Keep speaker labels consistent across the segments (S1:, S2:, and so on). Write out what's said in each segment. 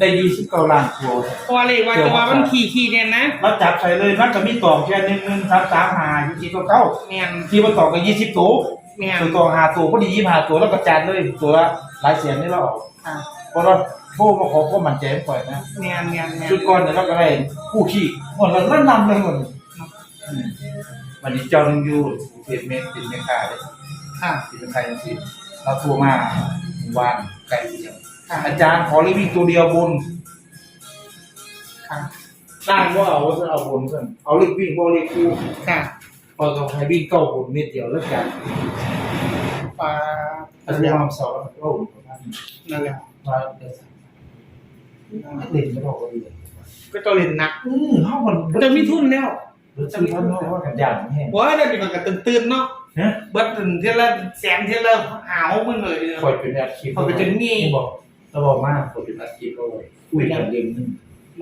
S1: ได้ยี่สิบเก้าล้านตัว
S2: เพราะว่าเลขว่าจะว่ามันขี่ขี่เนี่ยนะ
S1: เราจับใส่เลยมันก็มีต่อแค่หนึ่งหนึ่งสามสามหายี่สิบเก้า
S2: แม่น
S1: ที่มันต่อกันยี่สิบตัว
S2: แม่น
S1: ตัวต่อหาตัวพอดียี่ห้าตัวแล้วก็จานเลยตัวละหลายแสนนี่เราออก
S2: ค่ะ
S1: เพราะเราโทรมาขอก็มันใจปล่อยนะ
S2: แม่นแม่นแม่น
S1: ชุดก่อนเนี่ยเราก็ได้คู่ขี้หมดแล้วนำเลยหมดอืมวันนี้เจ้าหนึงอยู่เพียรเมตรติดเมฆาเลย
S2: ค่ะ
S1: ติดเป็นใครจังสิเราโทรมาวันไกลเดียว
S2: ค่ะ
S1: อาจารย์ขอรีวิ่งตัวเดียวบน
S2: ค่ะ
S1: ล่างว่าเอาว่าเอาบนเพื่อนเอาเลขวิ่งว่าเลขคู่
S2: ค่ะ
S1: พอเราให้วิ่งเก้าบนเม็ดเดียวแล้วกัน
S2: ปลา
S1: อาจารย์ลองสอนแล้วก็
S2: นั่นแหละ
S1: มาเดินเล่นไม่ออกเลย
S2: ก็ตัวเล่นหนัก
S1: อือเฮามัน
S2: จะมีทุนแล้ว
S1: จะมีทุนเพราะว่ากันยานแห้ง
S2: ว้ายได้เป็นมันก็ตื่นๆเนาะ
S1: ฮะ
S2: เบิดถึงเท่าละแสนเท่าละหาวมันเลย
S1: ปล่อยเป็นแอดคลิป
S2: ปล่อยเป็นมี
S1: บอก เราบอกมากปล่อยเป็นแอดคลิปก็เลยคุยกันเรื่องนึง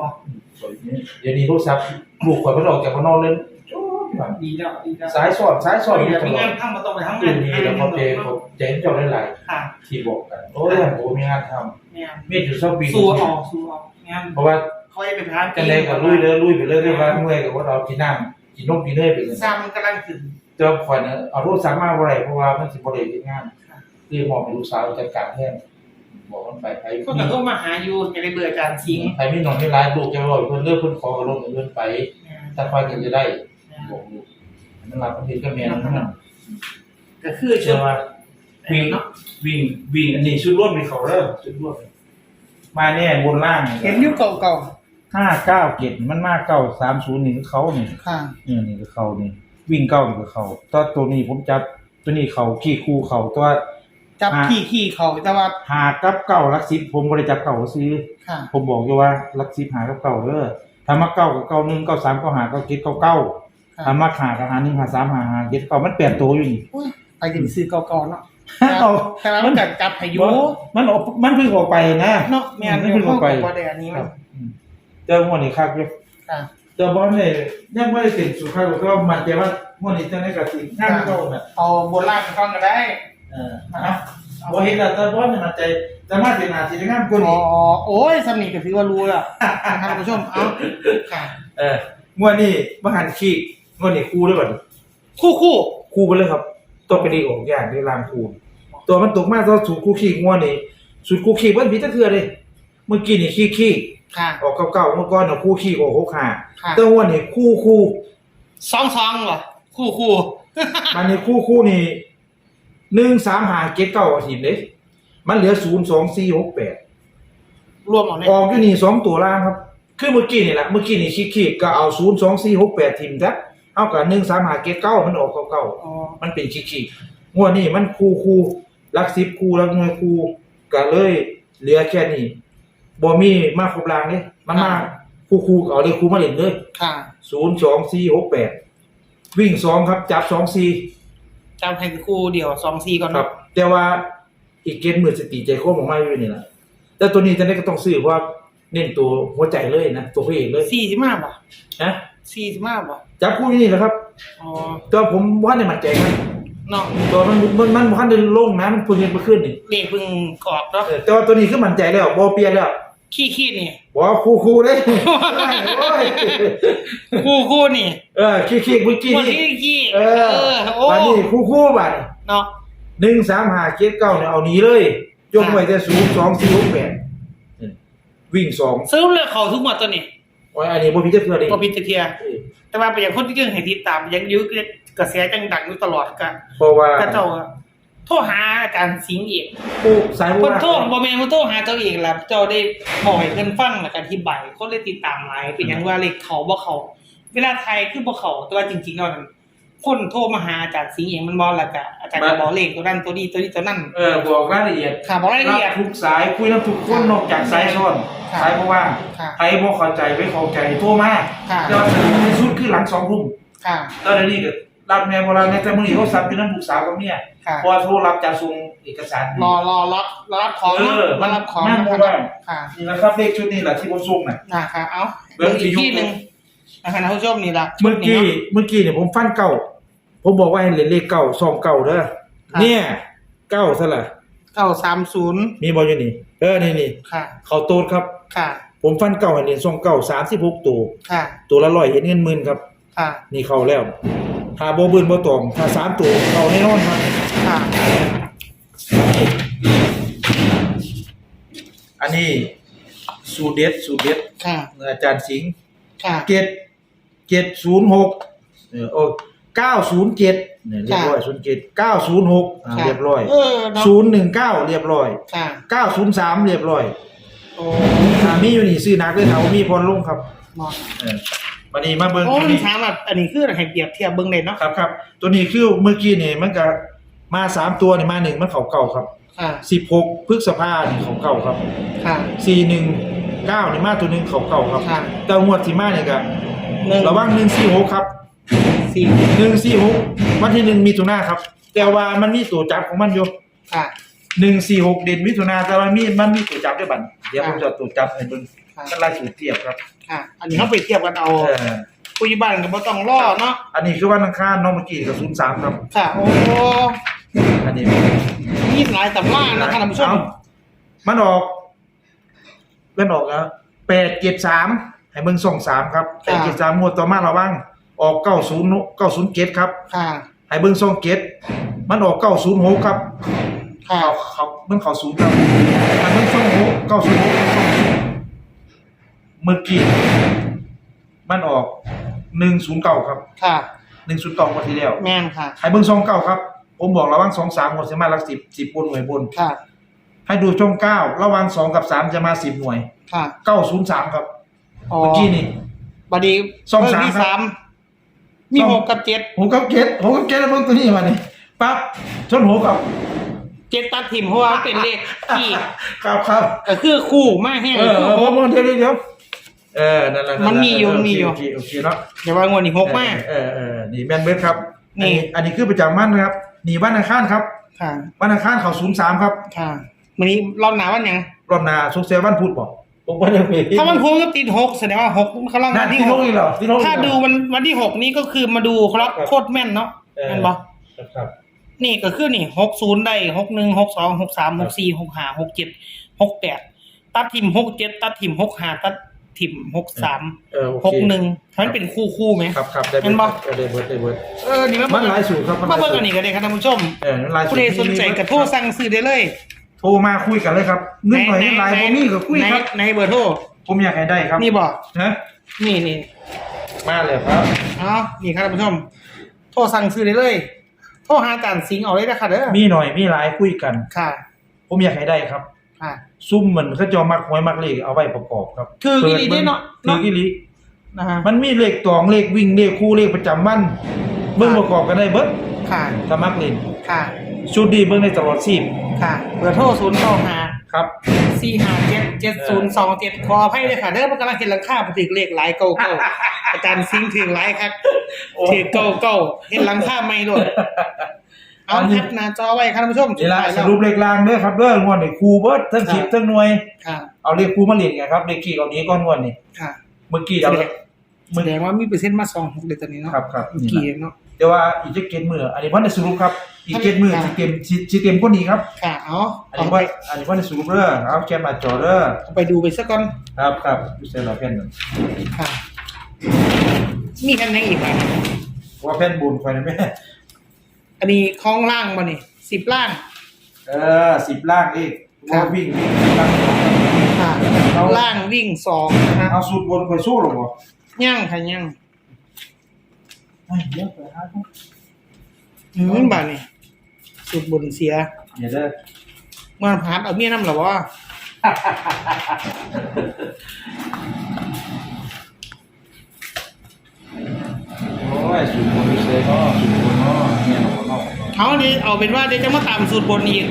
S2: บอก
S1: ปล่อยนี้เดี๋ยวนี้โทรศัพท์ลูกข่อยมันออกจากข้างนอกเลยโอ้ยมัน
S2: ดีแล้วดีแล้ว
S1: สายสอดสายสอด
S2: อ
S1: อยู่
S2: ย่า
S1: ต
S2: มี
S1: ลองาด
S2: นทำมาต้องไปทำ
S1: เรื่
S2: งา
S1: อนงนี้เราพอเจเขาเจนเจ้าได้หลาย
S2: ค่ะ
S1: ที่บอกกันโอ้ยผมมีงานท
S2: แม่นำ
S1: มีดอยู่ชอบปี
S2: สู้ออกสู้ออกงาน
S1: เพราะว่า
S2: เขาให้ไปทาน
S1: กันเลยกับลุยเลยลุยไปเลยเรื่องว่าเมื่อยกับว่าเรากินน้ำกินนมกินเนยไปเลย
S2: สร้างมันกำลังขึ้น
S1: เจ้าข่อยเนี่ยเอารูปสามารถบ่ได้เพราะว่ามันสิบ่ได้เฮ็ดงาน
S2: ค่ะ
S1: เรียกหมอเป็นลูกสาวจัดการแทน บอกมันไปไผ
S2: ก็กระโทษมาหาอยู่จะได้เบื่อการสิง
S1: ไผมีน้องมีหลายลูกจะรอยเพิ่นเลิกเพิ่นขอกับลงเงินไปถ้าค่อยกันจะได้บอกลูกมันรับมันเฮ็ดกับแม่นั่นน่ะ
S2: ก็คือชุ
S1: เชื่อ
S2: ด
S1: ว่าวิ่ง
S2: เนาะ
S1: วิ่งวิ่งอันนี้ชุดร่วมเป็นเขาเริ่มชุดร่วมมาแน่บนล่าง
S2: เห็นยุคเก่า
S1: ห้าเก้าเจ็ดมันมาเก้าสามศูนย์นี่คือเขานี่
S2: ๆค่ะ
S1: นี่นี่คือเขานี่วิ่งเก้านี่คือเขาตัวตัวนี้ผมจับตัวนี้เขาขี้คู่เขาตัว
S2: จับ
S1: อ่า
S2: ขี่ขี่เขาแต่ว่า
S1: หากับเก้าลักซิบผมบริจับเก้าซื้อ
S2: ค่ะ
S1: ผมบอกอยู่ว่าลักซิบหากับเก้าเด้อถ้ามาเก้ากับเก้าหนึ่งเก้าสามเก้าหาเก้าเจ็ดเก้าเก้า
S2: ค่ะ
S1: ถ้ามาหากับหาหนึ่งหาสามหาหาเจ็ดเก้ามันแปดตัวอยู่นี่
S2: โอ้ยไปถึงซื้อเก่าๆเนาะ
S1: เอา
S2: แต่ว่ามันกัจับพายุ
S1: มันออกมันเพิ่งออกไปนะ
S2: เนาะแม่น
S1: มัน
S2: เดี๋ยว
S1: เพิ่งอ
S2: เขา
S1: อกไป
S2: บอกว่าแต่อันนี้
S1: ค
S2: มั
S1: รั
S2: น
S1: บอืมเจอหัวนี่ครับอยู่
S2: ค่ะ
S1: แต่บอลเนี่ยยังไม่ได้ติดสุดท้ายก็มันใจว่าหัวนี่จะได้กับสิ่งนั่งเข้าน่ะ
S2: เอาโบราณก่อนก็ได้
S1: เออนะบอเห็นแล้วแต่บอลเนี่ยมันใจแต่มาเป็นอาชีพงานกู
S2: อ๋อ
S1: นี่
S2: โอ้ยสำนีก็ถือว่ารู้แล้วท่านผู้ชมเอาค่ะ
S1: เออหัวนี่มหันขี้หัวนี่คู่ด้วยก่อน
S2: คู่คู่
S1: คู่ไปเลยครับ ตัวเป็นอีกองอย่างในรางคูณตัวมันตกมากตัวสูตรคู่ขี้งัวนี่สูตรคู่ขี้มันผิดตะเทือเลยเมื่อกี้นี่ขี้ขี้
S2: ค่ะ
S1: ออกเก่าๆเมื่อก่อนน่ะคู่ขี้ออกหกขา
S2: ค่ะ
S1: แต่หัวนี่คู่คู่
S2: สองสองเหรอคู่คู่
S1: อันนี้คู่คู่นี่ หนึ่งสามหาเจ็ดเก้าอาทิตย์เลยมันเหลือศูนย์สองสี่หกแปด
S2: รวมออกเนี่ย
S1: ออกอยู่นี่สองตัวล่างครับ คือเมื่อกี้นี่แหละเมื่อกี้นี่ขี้ขี้ก็เอาศูนย์สองสี่หกแปดทิมจ้ะเอากับหนึ่งสามหาเจ็ดเก้ามันออกเก่าๆ
S2: อ๋อ
S1: มันเป็นขี้ขี้งวดนี้มันคู่คู่ลักสิบคู่ลักหน่วยคู่ก็เลย เหลือแค่นี้บ่มีมาครบรางเด้มันมาคู่คู่เอาเลยคู่มาเล่นเลย
S2: ค่ะ
S1: ศูนย์สองสี่หกแปดวิ่งสองครับ จับสองสี่
S2: จำให้คู่เดียวสองซีก่อน
S1: ครั
S2: เนาะ
S1: บแต่ว่าอีกเกณฑ์มือสติใจโค้งออกมาอยู่นี่แหละแต่ตัวนี้จะได้ก็ต้องซื้อเพราะว่าเน้นตัวหัวใจเลยนะตัวพระเอกเลย
S2: สี่สิบห้าป่ะ
S1: นะ
S2: สี่สิบห้าป่ะ
S1: จับคู่อยู่นี่แหละครับ
S2: อ๋อ
S1: ตัวผมว่าในมันใจมัน
S2: เนาะ
S1: ตัวมันมันมันมันได้ลงนะมันเพิ่งเห็นเมื่อคืนนี่
S2: เด็กเพิ่งกรอบเนาะ
S1: เออแต่ว่าตัวนี้คือมันใจแล้วบ่เปลี่ยนแล้ว
S2: ขี้ขี้นี่
S1: บ่คู่คู่เลยโอ้ย
S2: คู่คู่นี่
S1: เออขี้ขี้เมื่อกี้
S2: คน
S1: นี่
S2: ที่ขี้
S1: เออ
S2: โอ้
S1: บัดนี้คู่คู่บัด
S2: เนาะ
S1: หนึ่งสามห้าเจ็ดเก้าเนี่ยเอาหนีเลยยกไว้แต่ศูนย์สองสี่หกแปดเออวิ่งสอง
S2: ซื้อเลยเขาทุกหมดตัวนี้
S1: โอ้ยอันนี้บ่พิจารณาเลย
S2: พอพิจเทีย แต่ว่าไปอย่างคนที่ยังให้ติดตามยังอยึดกระแสจังดังอยู่ตลอดก็
S1: เพราะว่า
S2: ก็เจ้าโทรหาอาจารย์สิงห์เอก
S1: ผู้สายผู้
S2: คน
S1: ว่า
S2: โทรบ่แม่นคนโทรหาเจ้าเอกแล้วเจ้าได้บอกให้เพิ่นฟังแล้วก็อธิบายคนเลยติดตามหลายเป็นหยังว่าเลขเขาบ่เขาเวลาไทยคือบ่เขาแต่ว่าจริงๆแล้วนั่นคนโทรมาหาอาจารย์สิงห์เอกมันบ่แล้วก็อาจารย์ก็บอกเลขตัวนั้นตัวนี้ตัวนี้ตัวนั้น
S1: เออบอกรายละเอียด
S2: ค่ะบอกรายละเอียด
S1: บทุกสายคุยน้ำทุกคนนอกจากสายซ้อน
S2: ค่ะ
S1: สายเพราะว่า
S2: ค่ะ
S1: ใครบ่เข้าใจไม่เข้าใจโทรมา
S2: ค่ะ
S1: แต่ว่าสรุปที่สุดคือหลังสองทุ่ม
S2: ค่ะ
S1: ตอนนี้ก็ รับแม่บ่รับแม่แต่มื้อนี้เขาสับเป็นน้ำลูกสาวกับเมีย
S2: ค่ะ
S1: พอโทรรับจะส่งเอกสาร
S2: รอรอรับรอรับของ
S1: เออ
S2: รอรับของ
S1: นั่ง
S2: นะ
S1: บ่
S2: ค
S1: ว่า
S2: รับค่ะ
S1: นี่นะครับเลขชุดนี้แหละที่ผมส่งน่ะ
S2: นะคะเอา
S1: เบิ่
S2: เบิ่
S1: ง
S2: ง
S1: ที่
S2: อีก
S1: ยุค
S2: ที่หนึ่งนะคะท่านผู้ชมนี่ละ
S1: เมื่อกี้เมื่อกี้เนี่ยผมฟันเก่า ผมบอกว่าให้เล่นเลขเก่าซองเก่าเด้อเนี่ยเก้าซะละ
S2: เก้าสามศูนย์
S1: มีบอลอยู่นี่เออนี่นี่
S2: ค่ะ
S1: เขาโต๊ดครับ
S2: ค่ะ
S1: ผมฟันเก่าให้เรียนส่งเก่าสามสิบหกตัว
S2: ค่ะ
S1: ตัวละร้อยเห็นเงินหมื่นครับ
S2: ค่ะ
S1: นี่เข้าแล้ว ถ้าโบบืนโบตอมถ้าสามตัวเข้าแน่นอนครับ
S2: ค่ะ
S1: อันนี้สูตรเด็ดสูตรเด็ด
S2: ค่ะ
S1: อาจารย์สิงห์
S2: ค่ะ
S1: เจ็ดเจ็ดศูนย์หกเออโอ้เก้าศูนย์เจ็ดเนี่ยเรียบร้อยศูนย์เจ็ดเก้าศูนย์หกอ่า
S2: ค่ะ
S1: เรียบร้อย
S2: เออเนาะ
S1: ศูนย์หนึ่งเก้าเรียบร้อย
S2: ค่ะ
S1: เก้าศูนย์สามเรียบร้อย
S2: โอ้
S1: ถ้ามีอยู่นี่ซื้อหนักเลยถ้าบ่มีพรลงครับ
S2: เนาะ
S1: เออ วันนี้มาเบิ่ง
S2: โอ้
S1: ตัว
S2: มัน
S1: นี้
S2: ถามแบบอันนี้คือให้เปรียบเทียบเบิ่งเด่นเนาะ
S1: ครับครับตัวนี้คือเมื่อกี้นี่มันก็มาสามตัวนี่มาหนึ่งมันเขาเก่าครับ
S2: ค่ะ
S1: สิบหกพฤษภานี่เขาเก่าครับ
S2: ค่ะ
S1: สี่หนึ่งเก้านี่มาตัวหนึ่งเขาเก่าครับ
S2: ค่ะ
S1: แต่งวดที่มาเนี่ยก็
S2: หนึ่ง
S1: ระวังหนึ่งสี่หกครับ
S2: สี่
S1: หนึ่งสี่หกวันที่หนึ่งมีตุนาครับ แต่ว่ามันมีตัวจับของมันอยู่
S2: ค่ะ
S1: หนึ่งสี่หกเด่นมิถุนาแต่ว่ามีมันมีตัวจับด้วยบัตรเดี๋ยวผม
S2: ค่ะ
S1: จะตัวจับให้เบิ่ง
S2: ค่ะ
S1: กันไล่สูตรเทียบครับ
S2: ค่ะ อันนี้เขาไปเทียบกันเอา
S1: เออ
S2: คุยบ้านกับบ่ต้องรอเนาะ
S1: อันนี้คือวันอังคารเน้องเมื่อกี้กับศูนย์สามครับ
S2: ค่ะ โอ้
S1: อันนี้
S2: มีหลายตำรานะคะท่านผู้ชม
S1: เอ้มันออกมันออกแล้วแปดเจ็ดสามให้เบิ่งส่งสามครับแปดเจ็ดสามงวดต่อมาระวังออกเก้าศูนย์เก้าศูนย์เจ็ดครับ
S2: ค่ะ
S1: ให้เบิ่งส่งเจ็ดมันออกเก้าศูนย์หกครับ
S2: ค่ะ
S1: เขาเขาเบิ่งเขาศูนย์ครับอันเบิ่งส่งหกเก้าศูนย์หกเมื่อกี้มันออกหนึ่งศูนย์เก้าครับ
S2: ค่ะ
S1: หนึ่งศูนย์เก้างวดที่แล้ว
S2: แม่นค่ะ
S1: ให้เบิ่งส่งเก้าครับ ผมบอกระวังสองสามงวดจะมาหลักสิบสิบบนหน่วยบน
S2: ค่ะ
S1: ให้ดูช่องเก้าระหวังสองกับสามจะมาสิบหน่วย
S2: ค่ะ
S1: เก้าศูนย์สามครับ
S2: อ๋อ
S1: เมื่อกี้นี่
S2: บัดนี้
S1: สองสาม
S2: เบร์ที่
S1: ครับ
S2: สามมี
S1: สอง
S2: หกกับเจ็ด
S1: ผมกับเกตผมกับเกตแล้วเบิ่งตัวนี้มานี่ปั๊บชนหัวกับ
S2: เจ็ดตัดถิ่มเพราะว่าเป็นเลขที่
S1: ครับครับ
S2: ก็คือคู่มากแห้ง
S1: เออ
S2: คือ
S1: เออ
S2: ห
S1: ผม
S2: ก
S1: มองเดี๋ยวเดี๋ยวเดี๋ยว เออนั่นแหละ
S2: มันมีอยู่
S1: เมั
S2: นมีอยู่
S1: โอเคโอเคเนาะ
S2: เดี๋ยวว่างวดนี้หกมาก
S1: เออเออนี่แมนเบิร์ดครับ
S2: นี่
S1: อัอันนี้คือประจำวันนะครับนี่วันอังคารครับ
S2: ค่ะ
S1: วันอังคารเขาศูนย์สามครับ
S2: ค่ะวันนี้รอบหนาวันยัง
S1: รอบหน้าสุกเซวันพุธบอกผมว่าจะเป็น
S2: ถ้ามันโค้งก็ติดหกแสดงว่าหกเขาล่าง
S1: นั่
S2: วันน
S1: ที่
S2: ที่
S1: ล
S2: ห
S1: ง
S2: ก
S1: อีกเหรอที่ลงอีกเหรอ
S2: ถ้าดูวันวันที่หกนี้ก็คือมาดูครับ
S1: ครับ
S2: โคตรแม่นเนาะ
S1: เออ
S2: แม่นปะ
S1: ครับ
S2: นี่ก็คือนี่หกศูนย์ได้หกหนึ่งหกสองหกสามหกสี่หกห้าหกเจ็ดหกแปดตัดทิมหกเจ็ดตัดทิมหกห้าตัด ทิมหกสาม
S1: เออโอ
S2: ห
S1: เค
S2: กหนึ่งมันเป็นคู่คู่ไหม
S1: ครับครับได้
S2: เห็
S1: เบิ
S2: น
S1: ร์
S2: ปะ
S1: ดได้เบิร์ดได้เบิร์ด
S2: เออนี่
S1: มันหลายสูตรครับมันห
S2: มา
S1: ลาย
S2: เบิ่ง
S1: สู
S2: อั
S1: ต
S2: น
S1: ร
S2: นี้ก็ได้ครับท่านผู้ชม
S1: เออหลายสูตร
S2: ผู้ใดสนใจกระโทรสั่งซื้อได้เลย
S1: โทรมาคุยกันเลยครับเงินหน่อยเงินหลายผมนี่ก็คุย
S2: ใน
S1: ครับ
S2: ในเบอร์โทร
S1: ผมอยากให้ได้ครับ
S2: นี่บอก
S1: ฮะ
S2: นี่นี่
S1: มาเลยครับ
S2: เอานี่ครับท่านผู้ชม โทรสั่งซื้อได้เลย โทรหาอาจารย์สิงห์เอาเลยนะคะเด้อ
S1: มีหน่อยมีหลายคุยกัน
S2: ค่ะ
S1: ผมอยากให้ได้ครับ
S2: ค่ะ
S1: ซุ่มเหมือนเขาเจอมักหวยมักเลขเอาไว้ประกอบครับ
S2: คืออีหลีเนี่ยเนาะ
S1: คืออีหลี
S2: นะฮะ
S1: มันมีเลขตองเลขวิ่งเลขคู่เลขประจำวันเบิ่งประกอบกันได้เบิด
S2: ค่ะ
S1: ถ้ามักเล่น
S2: ค่ะ
S1: ชุดดีเบิ่งได้ตลอดชีพ
S2: ค่ะเบอร์โทรศูนย์เก้าห้า
S1: ครับ
S2: สี่ห้าเจ็ดเจ็ดศูนย์สองเจ็ดขออภัยเลยค่ะเด้อมันกำลังเห็นราคาปฏิกเลขหลายเก้าเก้าอาจารย์ซิงห์ถึงหลายครับถือเก้าเก้าเห็นหลังค่าไม่ด้วย เอา
S1: อันนี้
S2: แคปหน้าจอไว้ครับท่านผู้ชม
S1: นี่ละ
S2: ท้าย
S1: ส
S2: แล้ว
S1: รุปเลขล่างเด้อครับเด้องวดนี่ครูเบิดทั้ง
S2: ครับ
S1: สิบทั้งหน่วย
S2: ค่ะ
S1: เอาเลขครูมาเล่นกันครับเลขกี่เอานี้ก้อนงวดนี่
S2: ค่ะ
S1: เมื่อกี้เอา
S2: แสดงแสดงว่ามีเปอร์เซ็นต์มาสองหกเดือนตอนนี้เนาะ
S1: ครับครับ
S2: เมื่อ
S1: นี่
S2: กี้
S1: ล่ะ
S2: เนาะ
S1: แต่ว่าอีกจะเกณฑ์มืออันนี้พ่อได้สรุปครับอีกเกณฑ์มือ
S2: ครับ
S1: สิเกมสิสิเกมก็นี้ครับ
S2: ค่ะเอา
S1: อัน
S2: เอา
S1: นี้
S2: ไป
S1: ว่าอันนี้พ่อได้สรุปเด้อเอาแคมมาจอเด้อ
S2: เอาไปดูไปสักก่อน
S1: ครับครับดูเซลล์แผ่นหนึ่ง
S2: ค่ะมีกันยังอีกไหม
S1: ว่าแผ่นบุญคอยนะแม่
S2: อันนี้คล้องล่างมานี่สิบล่าง
S1: เออสิบล่างอีก
S2: ครั
S1: ว่า
S2: บ
S1: วิ่งวิ่งล่าง
S2: ค่ะ
S1: เอา
S2: ล่างวิ่งสองนะ
S1: เอาสูตรบนคอยสู้หรอบ่
S2: ย่างค่ะย่าง
S1: ไม่เยอะไปฮะ
S2: อืมบาทนี่สุดบนเสีย
S1: เดี๋ยวเด้อ
S2: เมื่อพาร์ทเอาเมียน้ำเหรอวะ
S1: โอ้ยสูตรบนเซก็สูตร เนาะ
S2: เอาดิเอาเป็นว่าเดี๋ยวจะมาตามสูตรบนอีก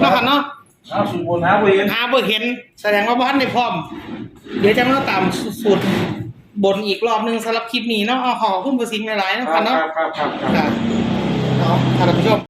S2: เนาะค่ะเนาะ
S1: เอาสูตรบนหาบ่เห็น
S2: หาเบอร์เห็น แสดงว่าบ้านในพร้อม เดี๋ยวจะมาตามสูตรบนอีกรอบหนึงสำหรับคลิปนี้เนาะเอาขอขึ้นเบอร์สิงห์หลายๆเนาะ
S1: ครั
S2: ค่ะ
S1: บ
S2: เนาะ
S1: ครับครับครับ
S2: ค่ะเอาค่ะท่านผู้ชม